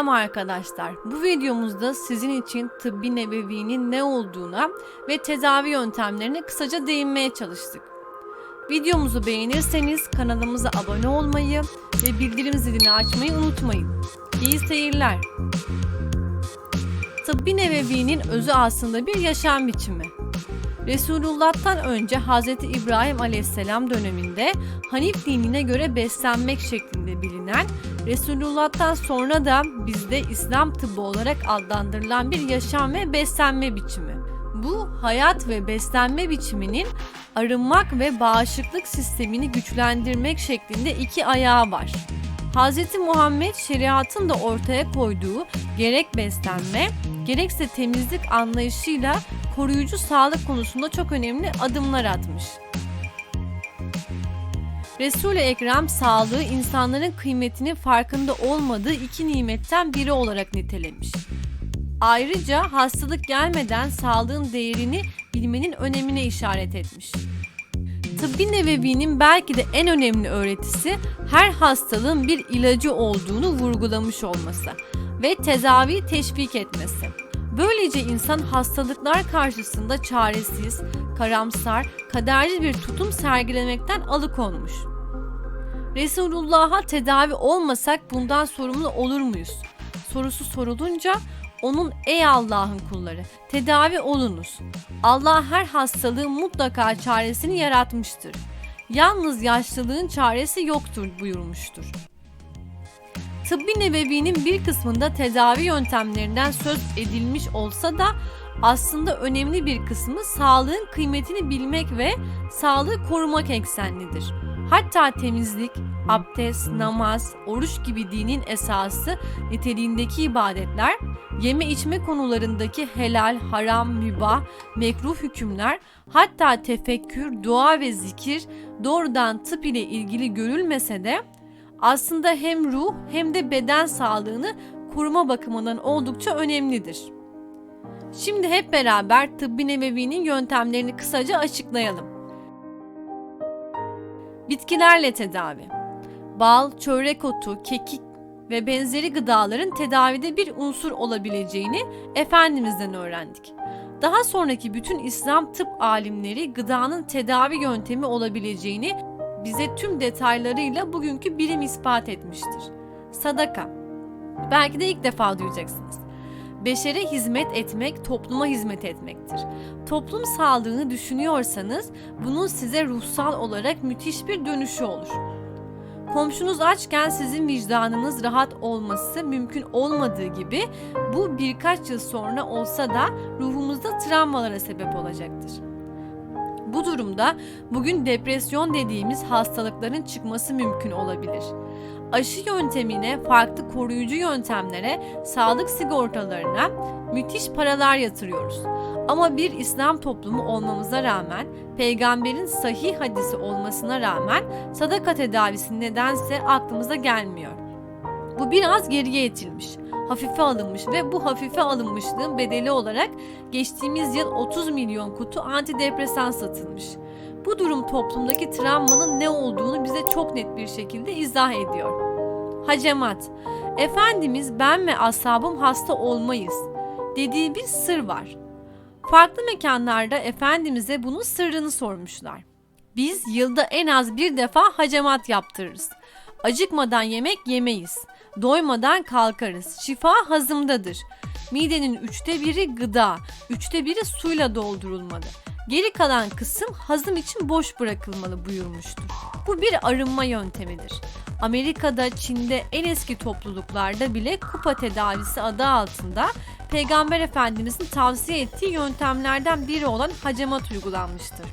Selam arkadaşlar. Bu videomuzda sizin için tıbbi nebevinin ne olduğuna ve tedavi yöntemlerine kısaca değinmeye çalıştık. Videomuzu beğenirseniz kanalımıza abone olmayı ve bildirim zilini açmayı unutmayın. İyi seyirler. Tıbbi nebevinin özü aslında bir yaşam biçimi. Resulullah'tan önce Hz. İbrahim Aleyhisselam döneminde Hanif dinine göre beslenmek şeklinde bilinen, Resulullah'tan sonra da bizde İslam tıbbı olarak adlandırılan bir yaşam ve beslenme biçimi. Bu hayat ve beslenme biçiminin arınmak ve bağışıklık sistemini güçlendirmek şeklinde iki ayağı var. Hz. Muhammed şeriatın da ortaya koyduğu gerek beslenme gerekse temizlik anlayışıyla koruyucu sağlık konusunda çok önemli adımlar atmış. Resul-i Ekrem sağlığı insanların kıymetinin farkında olmadığı iki nimetten biri olarak nitelemiş. Ayrıca hastalık gelmeden sağlığın değerini bilmenin önemine işaret etmiş. Tıbbi Nebevi'nin belki de en önemli öğretisi her hastalığın bir ilacı olduğunu vurgulamış olması ve tedavi teşvik etmesi. Böylece insan hastalıklar karşısında çaresiz, karamsar, kaderci bir tutum sergilemekten alıkonmuş. Resulullah'a tedavi olmasak bundan sorumlu olur muyuz? Sorusu sorulunca onun ey Allah'ın kulları tedavi olunuz. Allah her hastalığın mutlaka çaresini yaratmıştır. Yalnız yaşlılığın çaresi yoktur buyurmuştur. Tıbbi Nebevi'nin bir kısmında tedavi yöntemlerinden söz edilmiş olsa da aslında önemli bir kısmı sağlığın kıymetini bilmek ve sağlığı korumak eksenlidir. Hatta temizlik, abdest, namaz, oruç gibi dinin esası niteliğindeki ibadetler, yeme içme konularındaki helal, haram, mübah, mekruh hükümler, hatta tefekkür, dua ve zikir doğrudan tıp ile ilgili görülmese de aslında hem ruh hem de beden sağlığını koruma bakımından oldukça önemlidir. Şimdi hep beraber tıbbi nebevinin yöntemlerini kısaca açıklayalım. Bitkilerle tedavi. Bal, çörek otu, kekik ve benzeri gıdaların tedavide bir unsur olabileceğini Efendimiz'den öğrendik. Daha sonraki bütün İslam tıp alimleri gıdanın tedavi yöntemi olabileceğini bize tüm detaylarıyla bugünkü bilim ispat etmiştir. Sadaka. Belki de ilk defa duyacaksınız. Beşere hizmet etmek, topluma hizmet etmektir. Toplum sağlığını düşünüyorsanız bunun size ruhsal olarak müthiş bir dönüşü olur. Komşunuz açken sizin vicdanınız rahat olması mümkün olmadığı gibi bu birkaç yıl sonra olsa da ruhumuzda travmalara sebep olacaktır. Bu durumda bugün depresyon dediğimiz hastalıkların çıkması mümkün olabilir. Aşı yöntemine, farklı koruyucu yöntemlere, sağlık sigortalarına müthiş paralar yatırıyoruz. Ama bir İslam toplumu olmamıza rağmen, peygamberin sahih hadisi olmasına rağmen sadaka tedavisi nedense aklımıza gelmiyor. Bu biraz geriye itilmiş hafife alınmış ve bu hafife alınmışlığın bedeli olarak geçtiğimiz yıl 30 milyon kutu antidepresan satılmış. Bu durum toplumdaki travmanın ne olduğunu bize çok net bir şekilde izah ediyor. Hacemat, Efendimiz ben ve ashabım hasta olmayız dediği bir sır var. Farklı mekanlarda Efendimiz'e bunun sırrını sormuşlar. Biz yılda en az bir defa hacemat yaptırırız. Acıkmadan yemek yemeyiz. Doymadan kalkarız. Şifa hazımdadır. Midenin üçte biri gıda, üçte biri suyla doldurulmalı. Geri kalan kısım hazım için boş bırakılmalı buyurmuştur. Bu bir arınma yöntemidir. Amerika'da, Çin'de en eski topluluklarda bile kupa tedavisi adı altında Peygamber Efendimizin tavsiye ettiği yöntemlerden biri olan hacamat uygulanmıştır.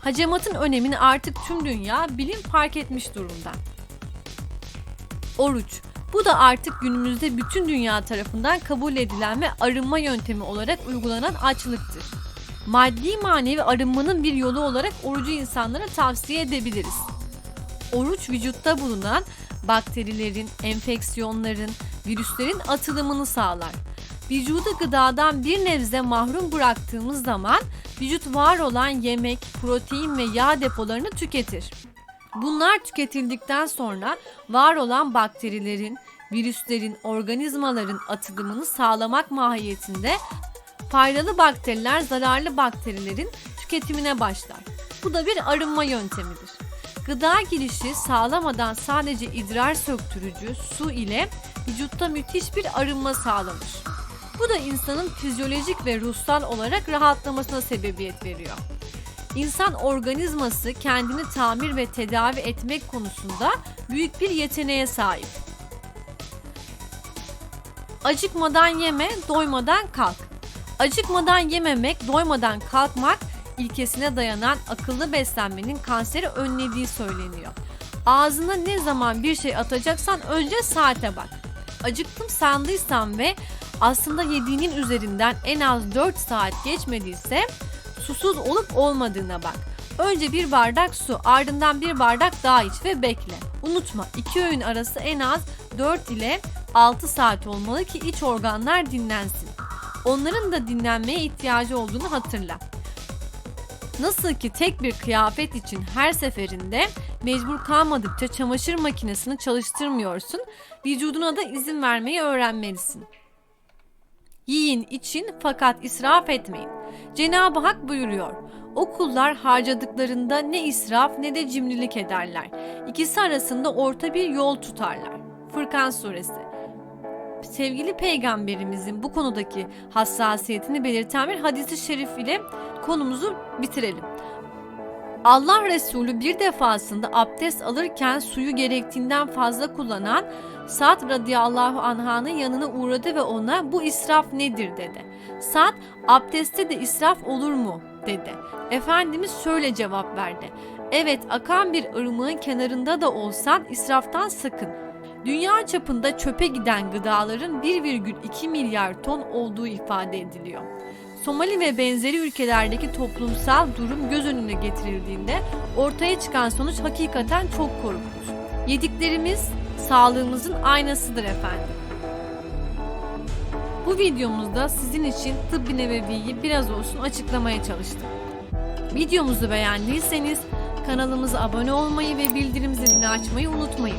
Hacamatın önemini artık tüm dünya bilim fark etmiş durumda. Oruç. Bu da artık günümüzde bütün dünya tarafından kabul edilen ve arınma yöntemi olarak uygulanan açlıktır. Maddi manevi arınmanın bir yolu olarak orucu insanlara tavsiye edebiliriz. Oruç vücutta bulunan bakterilerin, enfeksiyonların, virüslerin atılımını sağlar. Vücudu gıdadan bir nebze mahrum bıraktığımız zaman vücut var olan yemek, protein ve yağ depolarını tüketir. Bunlar tüketildikten sonra var olan bakterilerin, virüslerin, organizmaların atılımını sağlamak mahiyetinde faydalı bakteriler zararlı bakterilerin tüketimine başlar. Bu da bir arınma yöntemidir. Gıda girişi sağlamadan sadece idrar söktürücü su ile vücutta müthiş bir arınma sağlanır. Bu da insanın fizyolojik ve ruhsal olarak rahatlamasına sebebiyet veriyor. İnsan organizması kendini tamir ve tedavi etmek konusunda büyük bir yeteneğe sahip. Acıkmadan yeme, doymadan kalk. Acıkmadan yememek, doymadan kalkmak ilkesine dayanan akıllı beslenmenin kanseri önlediği söyleniyor. Ağzına ne zaman bir şey atacaksan önce saate bak. Acıktım sandıysan ve aslında yediğinin üzerinden en az 4 saat geçmediyse susuz olup olmadığına bak. Önce bir bardak su, ardından bir bardak daha iç ve bekle. Unutma, iki öğün arası en az 4 ile 6 saat olmalı ki iç organlar dinlensin. Onların da dinlenmeye ihtiyacı olduğunu hatırla. Nasıl ki tek bir kıyafet için her seferinde mecbur kalmadıkça çamaşır makinesini çalıştırmıyorsun, vücuduna da izin vermeyi öğrenmelisin. Yiyin için fakat israf etmeyin. Cenab-ı Hak buyuruyor. O kullar harcadıklarında ne israf ne de cimrilik ederler. İkisi arasında orta bir yol tutarlar. Fırkan suresi. Sevgili peygamberimizin bu konudaki hassasiyetini belirten bir hadisi şerif ile konumuzu bitirelim. Allah Resulü bir defasında abdest alırken suyu gerektiğinden fazla kullanan Sa'd radıyallahu anh'ın yanına uğradı ve ona bu israf nedir dedi. Sa'd abdestte de israf olur mu dedi. Efendimiz şöyle cevap verdi. Evet akan bir ırmağın kenarında da olsan israftan sakın. Dünya çapında çöpe giden gıdaların 1,2 milyar ton olduğu ifade ediliyor. Somali ve benzeri ülkelerdeki toplumsal durum göz önüne getirildiğinde ortaya çıkan sonuç hakikaten çok korkunç. Yediklerimiz sağlığımızın aynasıdır efendim. Bu videomuzda sizin için tıbbi nebeviyi biraz olsun açıklamaya çalıştım. Videomuzu beğendiyseniz kanalımıza abone olmayı ve bildirim zilini açmayı unutmayın.